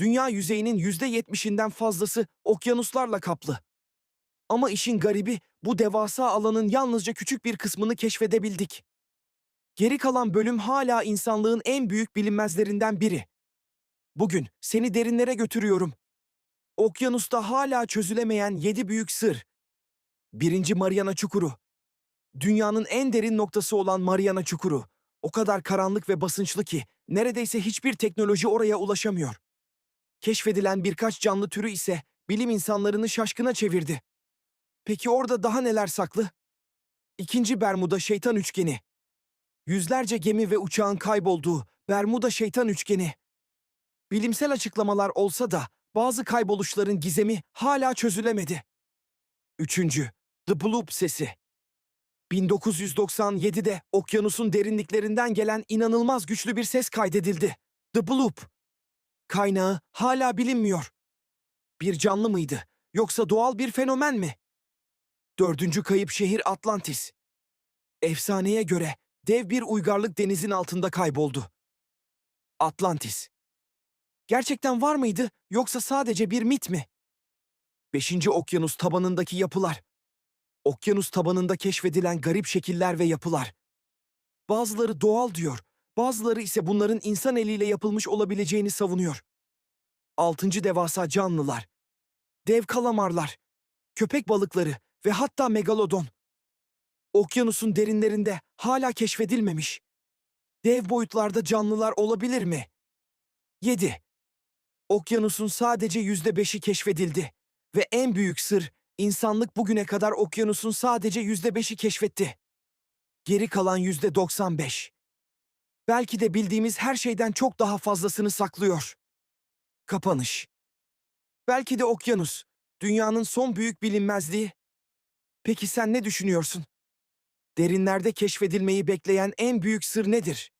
dünya yüzeyinin yüzde yetmişinden fazlası okyanuslarla kaplı. Ama işin garibi bu devasa alanın yalnızca küçük bir kısmını keşfedebildik. Geri kalan bölüm hala insanlığın en büyük bilinmezlerinden biri. Bugün seni derinlere götürüyorum. Okyanusta hala çözülemeyen yedi büyük sır. Birinci Mariana Çukuru. Dünyanın en derin noktası olan Mariana Çukuru. O kadar karanlık ve basınçlı ki neredeyse hiçbir teknoloji oraya ulaşamıyor. Keşfedilen birkaç canlı türü ise bilim insanlarını şaşkına çevirdi. Peki orada daha neler saklı? İkinci Bermuda Şeytan Üçgeni. Yüzlerce gemi ve uçağın kaybolduğu Bermuda Şeytan Üçgeni. Bilimsel açıklamalar olsa da bazı kayboluşların gizemi hala çözülemedi. Üçüncü, The Bloop sesi. 1997'de okyanusun derinliklerinden gelen inanılmaz güçlü bir ses kaydedildi. The Bloop. Kaynağı hala bilinmiyor. Bir canlı mıydı yoksa doğal bir fenomen mi? Dördüncü kayıp şehir Atlantis. Efsaneye göre dev bir uygarlık denizin altında kayboldu. Atlantis. Gerçekten var mıydı yoksa sadece bir mit mi? Beşinci okyanus tabanındaki yapılar. Okyanus tabanında keşfedilen garip şekiller ve yapılar. Bazıları doğal diyor, bazıları ise bunların insan eliyle yapılmış olabileceğini savunuyor. Altıncı devasa canlılar. Dev kalamarlar, köpek balıkları ve hatta megalodon. Okyanusun derinlerinde hala keşfedilmemiş. Dev boyutlarda canlılar olabilir mi? 7. Okyanusun sadece yüzde beşi keşfedildi. Ve en büyük sır, insanlık bugüne kadar okyanusun sadece yüzde beşi keşfetti. Geri kalan yüzde 95. Belki de bildiğimiz her şeyden çok daha fazlasını saklıyor. Kapanış. Belki de okyanus, dünyanın son büyük bilinmezliği. Peki sen ne düşünüyorsun? Derinlerde keşfedilmeyi bekleyen en büyük sır nedir?